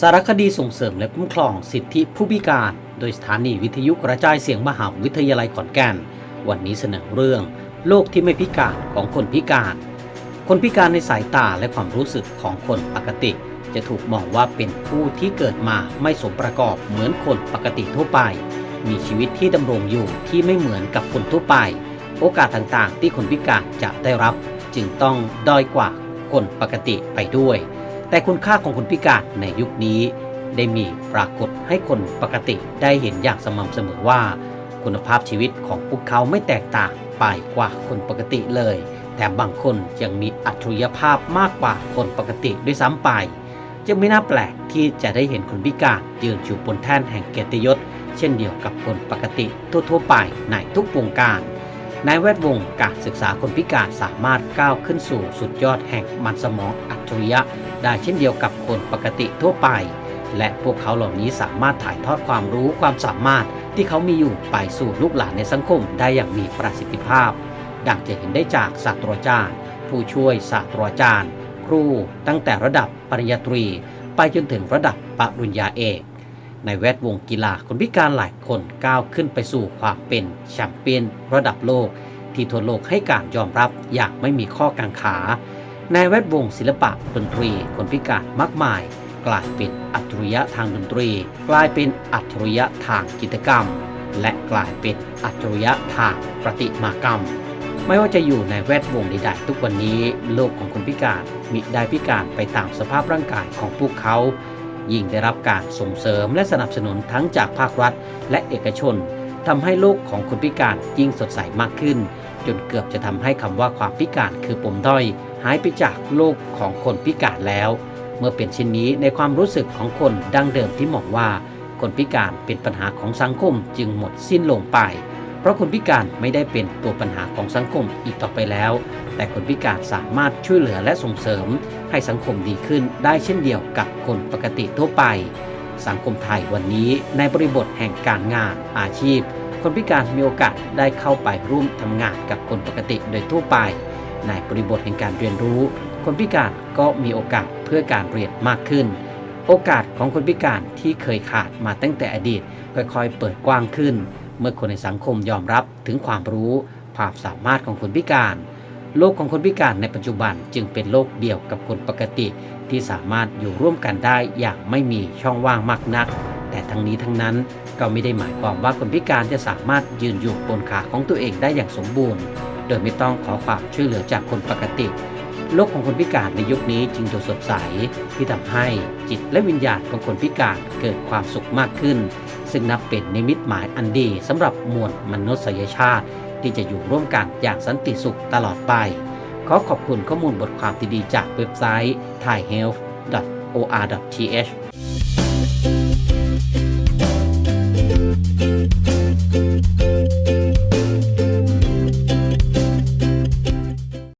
สารคดีส่งเสริมและคุ้มครองสิทธิผู้พิการ โดยสถานีวิทยุกระจายเสียงมหาวิทยาลัยขอนแก่น วันนี้เสนอเรื่อง โลกที่ไม่พิการของคนพิการ คนพิการในสายตาและความรู้สึกของคนปกติ จะถูกมองว่าเป็นผู้ที่เกิดมาไม่สมประกอบเหมือนคนปกติทั่วไป มีชีวิตที่ดำรงอยู่ที่ไม่เหมือนกับคนทั่วไป โอกาสต่างๆ ที่คนพิการจะได้รับ จึงต้องด้อยกว่าคนปกติไปด้วย แต่คุณค่าของคนพิการในยุคนี้ ได้มีปรากฏให้คนปกติได้เห็นอย่างสม่ำเสมอว่า คุณภาพชีวิตของพวกเขาไม่แตกต่างไปกว่าคนปกติเลย แต่บางคนยังมีอัจฉริยภาพมากกว่าคนปกติด้วยซ้ำไป จึงไม่น่าแปลกที่จะได้เห็นคนพิการยืนอยู่บนแท่นแห่งเกียรติยศ เช่นเดียวกับคนปกติทั่วๆไปในทุกวงการในแวดวงการศึกษาคนพิการสามารถก้าวขึ้นสู่สุดยอดแห่งมันสมองอัจฉริยะ ได้เช่นเดียวกับคนปกติทั่วไป และพวกเขาเหล่านี้สามารถถ่ายทอดความรู้ความสามารถที่เขามีอยู่ไปสู่ลูกหลานในสังคมได้อย่างมีประสิทธิภาพ ดังจะเห็นได้จากศาสตราจารย์ ผู้ช่วยศาสตราจารย์ ครูตั้งแต่ระดับปริญญาตรี ไปจนถึงระดับปริญญาเอกในแวดวงกีฬาคนพิการหลายคนก้าวขึ้นไปสู่ความเป็นแชมเปี้ยนระดับโลก ที่ทั่วโลกให้การยอมรับอย่างไม่มีข้อกังขา ในแวดวงศิลปะดนตรี คนพิการมากมาย กลายเป็นอัจฉริยะทางดนตรี กลายเป็นอัจฉริยะทางจิตรกรรม และกลายเป็นอัจฉริยะทางประติมากรรม ไม่ว่าจะอยู่ในแวดวงใดๆทุกวันนี้ โลกของคนพิการมิได้พิการไปตามสภาพร่างกายของพวกเขา ยิ่งได้รับการส่งเสริมและสนับสนุนทั้งจากภาครัฐ และเอกชนทำให้โลกของคนพิการยิ่งสดใสมากขึ้น จนเกือบจะทำให้คำว่าความพิการคือปมด้อยายไปจากโลกของคนพิการแล้ว เมื่อเป็นเช่นนี้ในความรู้สึกของคนดั้งเดิมที่มองว่า คนพิการเป็นปัญหาของสังคมจึงหมดสิ้นลงไป เพราะคนพิการไม่ได้เป็นตัวปัญหาของสังคมอีกต่อไปแล้ว แต่คนพิการสามารถช่วยเหลือและส่งเสริม ให้สังคมดีขึ้นได้เช่นเดียวกับคนปกติทั่วไป สังคมไทยวันนี้ในบริบทแห่งการงานอาชีพคนพิการมีโอกาสได้เข้าไปร่วมทำงานกับคนปกติโดยทั่วไป ในบริบทแห่งการเรียนรู้ คนพิการก็มีโอกาสเพื่อการเรียนมากขึ้น โอกาสของคนพิการที่เคยขาดมาตั้งแต่อดีต ค่อยๆ เปิดกว้างขึ้น เมื่อคนในสังคมยอมรับถึงความรู้ ความสามารถของคนพิการ โลกของคนพิการในปัจจุบันจึงเป็นโลกเดียวกับคนปกติ ที่สามารถอยู่ร่วมกันได้อย่างไม่มีช่องว่างมากนัก แต่ทั้งนี้ทั้งนั้นก็ไม่ได้หมายความว่าคนพิการจะสามารถยืนอยู่บนขาของตัวเองได้อย่างสมบูรณ์ โดยไม่ต้องขอความช่วยเหลือจากคนปกติ โลกของคนพิการในยุคนี้จึงดูสดใสที่ทำให้จิตและวิญญาณของคนพิการเกิดความสุขมากขึ้น ซึ่งนับเป็นนิมิตหมายอันดีสำหรับมวลมนุษยชาติ ที่จะอยู่ร่วมกันอย่างสันติสุขตลอดไป ขอขอบคุณข้อมูลบทความดีๆจากเว็บไซต์ thaihealth.or.th